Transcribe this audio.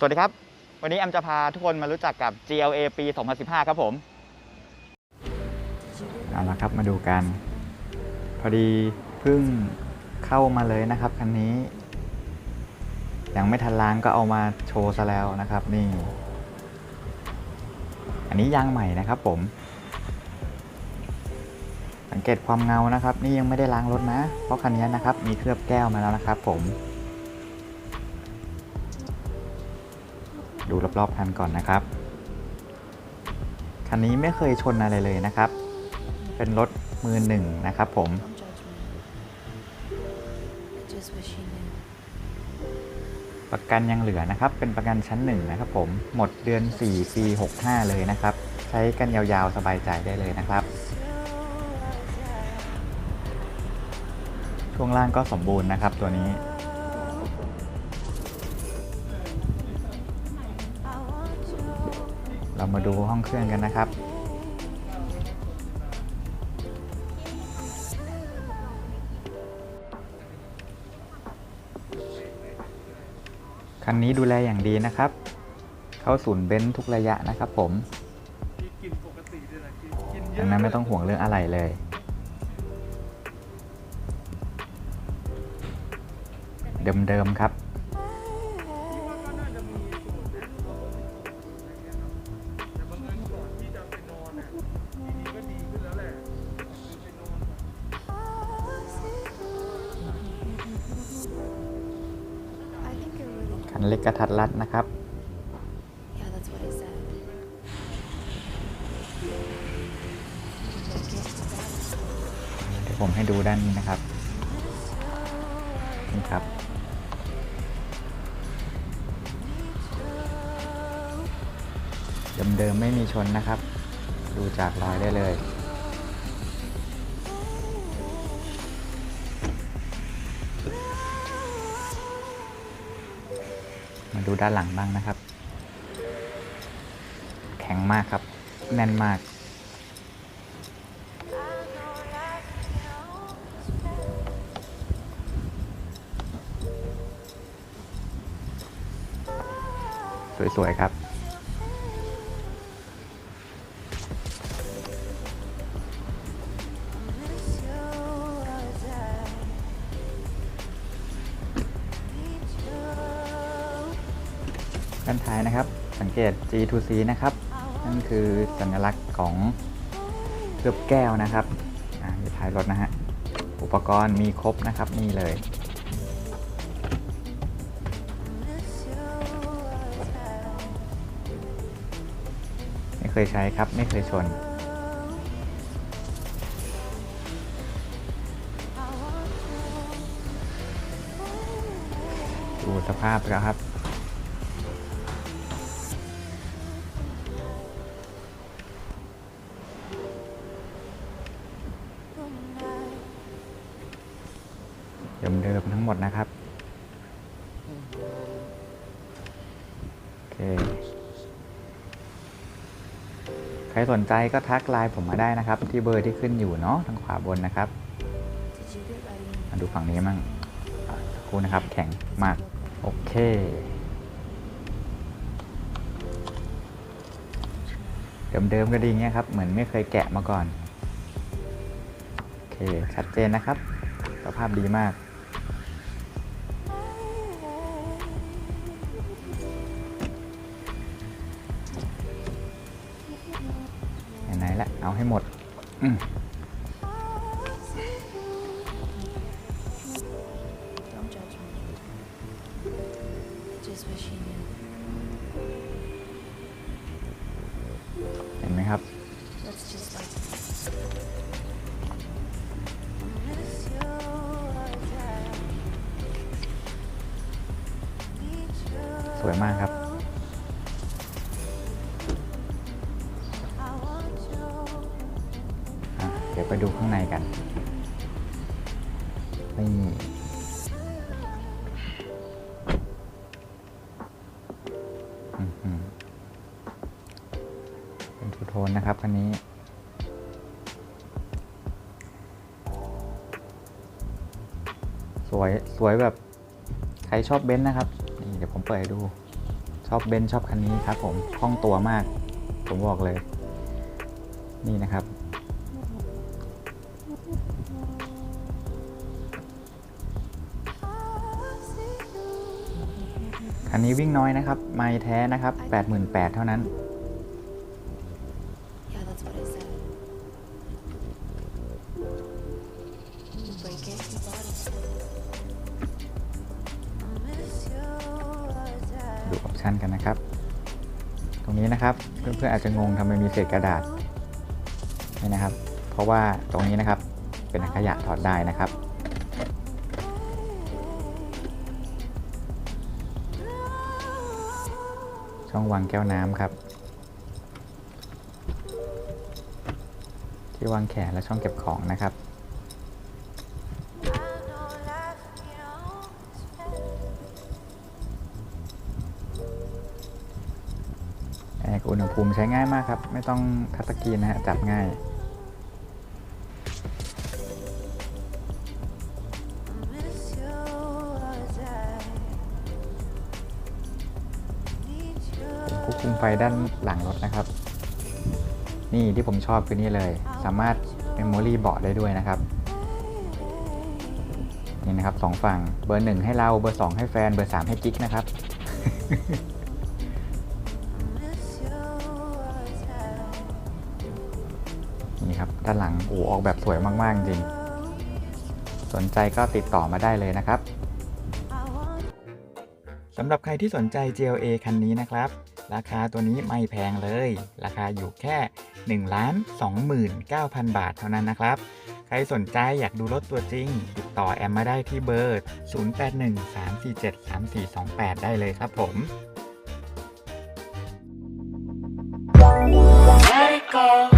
สวัสดีครับ วันนี้แอมจะพาทุกคนมารู้จักกับ GLA ปี 2015 ครับผม เอาละครับมาดูกัน พอดีเพิ่งเข้ามาเลยนะครับคันนี้ ยังไม่ทันล้างก็เอามาโชว์ซะแล้วนะครับนี่ อันนี้ยางใหม่นะครับผม สังเกตความเงานะครับ นี่ยังไม่ได้ล้างรถนะ เพราะคันนี้นะครับมีเคลือบแก้วมาแล้วนะครับผม ดูรอบๆคันก่อนนะครับ คันนี้ไม่เคยชนอะไรเลยนะครับ เป็นรถมือหนึ่งนะครับผม Don't judge me. I just wish you knew. ประกันยังเหลือนะครับ เป็นประกันชั้นหนึ่งนะครับผม หมดเดือน 4 ปี 65 เลยนะครับ ใช้กันยาวๆสบายใจได้เลยนะครับ ช่วงล่างก็สมบูรณ์นะครับตัวนี้ มาดูห้องเครื่องกันนะครับคันนี้ดูแลอย่างดีนะครับ เข้าศูนย์เบนทุกระยะนะครับผมดังนั้นไม่ต้องห่วงเรื่องอะไรเลย เดิมๆครับ เล็กกระทัดรัดนะครับ Yeah, that's what I said. เดี๋ยวผมให้ดูด้านนี้นะครับ นี่ครับ เดิมๆไม่มีชนนะครับ ดูจากรอยได้เลย มาดูด้านหลังบ้างนะครับ แข็งมากครับ แน่นมาก สวย ๆ ครับ ด้านท้ายนะครับ สังเกต G2C นะครับ นั่นคือสัญลักษณ์ของเคลือบแก้วนะครับอ่าอยู่ท้ายรถนะฮะ อุปกรณ์มีครบนะครับนี่เลย ไม่เคยใช้ครับ ไม่เคยชนดูสภาพแล้วครับ เดิมๆทั้งหมดนะครับ โอเค ใครสนใจก็ทักไลน์ผมมาได้นะครับ ที่เบอร์ที่ขึ้นอยู่เนาะทางขวาบนนะครับมาดูฝั่งนี้มั่งสักครู่นะครับ แข็งมาก โอเคเดิมๆก็ดีเงี้ยครับ เหมือนไม่เคยแกะมาก่อน ค ชัดเจนนะครับ สภาพดีมากไหนละเอาให้หมด สวยมากครับ เดี๋ยวไปดูข้างในกัน นี่เป็นทูโทนนะครับคันนี้สวย สวยแบบ ใครชอบเบนซ์นะครับ ยวผมเปิดดู ชอบเบนชอบคันนี้ครับผมคล่องตัวมาก ผมบอกเลย นี่นะครับ คันนี้วิ่งน้อยนะครับ ไม่แท้นะครับ 88,000 เท่านั้น ดูออปชันกันนะครับ ตรงนี้นะครับเพื่อนๆอาจจะงงทำไมมีเศษกระดาษนี่นะครับ เพราะว่าตรงนี้นะครับเป็นถังขยะถอดได้นะครับช่องวางแก้วน้ำครับ ที่วางแขนและช่องเก็บของนะครับ ช้ง่ายมากครับ ไม่ต้องทัชสกรีนนะฮะ จับง่าย ควบคุมไฟด้านหลังรถนะครับ นี่ที่ผมชอบคือนี่เลย สามารถเมมโมรี่เบาะได้ด้วยนะครับนี่นะครับสองฝั่งเบอร์หนึ่งให้เราเบอร์สองให้แฟนเบอร์สามให้กิ๊กนะครับ นี่ครับด้านหลังโอ้ออกแบบสวยมาก ๆ จริง สนใจก็ติดต่อมาได้เลยนะครับสำหรับใครที่สนใจ GLA คันนี้นะครับ ราคาตัวนี้ไม่แพงเลย ราคาอยู่แค่ 1 2 9 0 0 0 บาทเท่านั้นนะครับ ใครสนใจอยากดูรถตัวจริง ติดต่อแอมมาได้ที่เบอร์ 0813473428 ได้เลยครับผม Let it go.